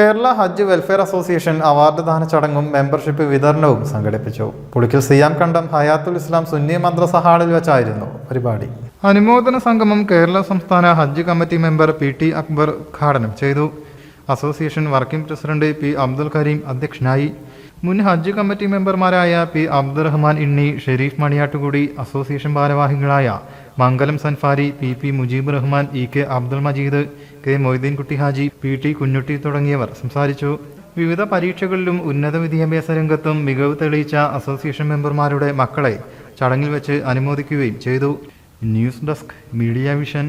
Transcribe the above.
Kerala Hajj welfare association award ദാന ചടങ്ങും membership വിതരണവും സംഘടിപ്പിച്ചു. പുളിക്കൽ സിയാം കണ്ടം ഹയാത്തുൽ ഇസ്ലാം സുന്നി മദ്രസ ഹാളിൽ വെച്ചായിരുന്നു പരിപാടി. അനുമോദന സംഗമം കേരള സംസ്ഥാന Hajj committee member P T Akbar ഉദ്ഘാടനം ചെയ്തു. Association working president P Abdul Karim അധ്യക്ഷനായി. മുൻ ഹജ്ജ് കമ്മിറ്റി മെമ്പർമാരായ പി അബ്ദുറഹ്മാൻ ഇണ്ണി ഷെരീഫ് മണിയാട്ടുകൂടി അസോസിയേഷൻ ഭാരവാഹികളായ Mangalam Sanfari P P Mujeeb Rahman E K Abdul Majeed K Moideenkutty Haji P T Kunhutty തുടങ്ങിയവർ സംസാരിച്ചു. വിവിധ പരീക്ഷകളിലും ഉന്നത വിദ്യാഭ്യാസ രംഗത്തും മികവ് തെളിയിച്ച അസോസിയേഷൻ മെമ്പർമാരുടെ മക്കളെ ചടങ്ങിൽ വെച്ച് അനുമോദിക്കുകയും ചെയ്തു. News desk media vision.